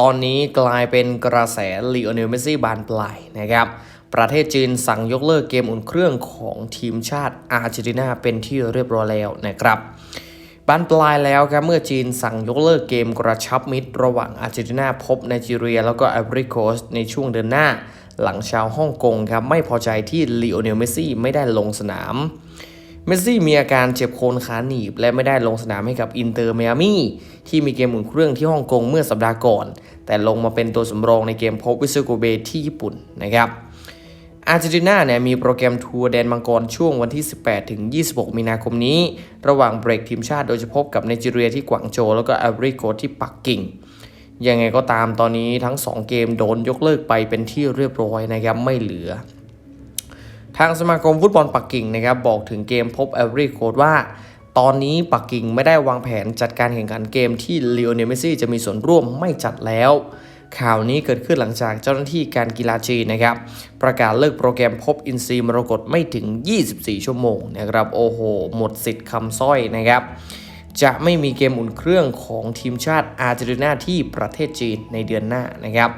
ตอนนี้กลายเป็นกระแสลีโอเนลเมสซี่บานปลายนะครับประเทศจีนสั่งยกเลิกเกมอุ่นเครื่องของทีมชาติอาร์เจนตินาเป็นที่เรียบร้อยแล้วนะครับบานปลายแล้วครับเมื่อจีนสั่งยกเลิกเกมกระชับมิตร ระหว่างอาร์เจนตินาพบไนจีเรีย แล้วก็ไอวอรี่โคสในช่วงเดือนหน้า หลังชาวฮ่องกงครับไม่พอใจที่ลีโอเนลเมสซี่ไม่ได้ลงสนาม เมสซี่มีอาการเจ็บโคนขาหนีบ และไม่ได้ลงสนามให้กับอินเตอร์เมอามี่ที่มีเกมอุ่นเครื่องที่ฮ่องกงเมื่อสัปดาห์ก่อน แต่ลงมาเป็นตัวสำรองในเกมพบวิสโกเบที่ญี่ปุ่นนะครับอาร์เจนตินาเนี่ยมีโปรแกรมทัวร์แดนมังกรช่วงวันที่ 18 ถึง 26 มีนาคมนี้ ระหว่างเบรกทีมชาติโดยจะพบกับไนจีเรียที่กวางโจวแล้วก็ไอวอรี่โคสต์ที่ปักกิ่ง ยังไงก็ตามตอนนี้ทั้ง 2 เกมโดนยกเลิกไปเป็นที่เรียบร้อยนะครับไม่เหลือ ทางสมาคมฟุตบอลปักกิ่งนะครับบอกถึงเกมพบแอฟริโคดว่า ตอนนี้ปักกิ่งไม่ได้วางแผนจัดการแข่งขันเกมที่ลีโอเนลเมสซี่จะมีส่วนร่วมไม่จัดแล้วข่าวนี้เกิดขึ้นหลังจากเจ้าหน้าที่การกีฬาจีนนะครับ ประกาศเลิกโปรแกรมพบอินซีมรกตไม่ถึง 24 ชั่วโมงนะครับโอ้โห หมดสิทธิ์คำสร้อยนะครับ จะไม่มีเกมอุ่นเครื่องของทีมชาติอาร์เจนตินาที่ประเทศจีนในเดือนหน้านะครับ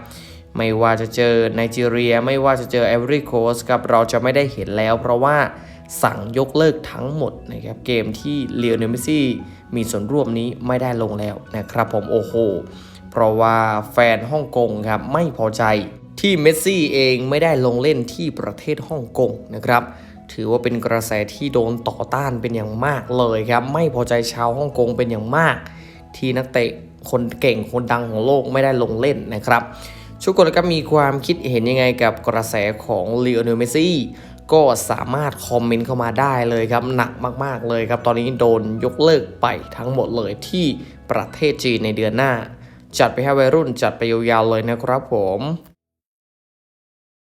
ไม่ว่าจะเจอไนจีเรีย ไม่ว่าจะเจอไอวอรี่โคสครับเราจะไม่ได้เห็นแล้ว เพราะว่าสั่งยกเลิกทั้งหมดนะครับเกมที่เลียวเนเมสซี่มีส่วนร่วมนี้ไม่ได้ลงแล้วนะครับผมโอ้โห เพราะว่าแฟนฮ่องกงครับไม่พอใจที่เมสซี่เองไม่ได้ลงเล่นที่ประเทศฮ่องกงนะครับถือว่าเป็นกระแสที่โดนต่อต้านเป็นอย่างมากเลยครับ ไม่พอใจชาวฮ่องกงเป็นอย่างมาก ที่นักเตะคนเก่งคนดังของโลกไม่ได้ลงเล่นนะครับ ทุกคนก็มีความคิดเห็นยังไงกับกระแสของลีโอเนลเมสซี่ก็สามารถคอมเมนต์เข้ามาได้เลยครับ หนักมากๆเลยครับ ตอนนี้โดนยกเลิกไปทั้งหมดเลยที่ประเทศจีนในเดือนหน้า จัดไปให้วัยรุ่นจัดไปยาวๆเลยนะครับผม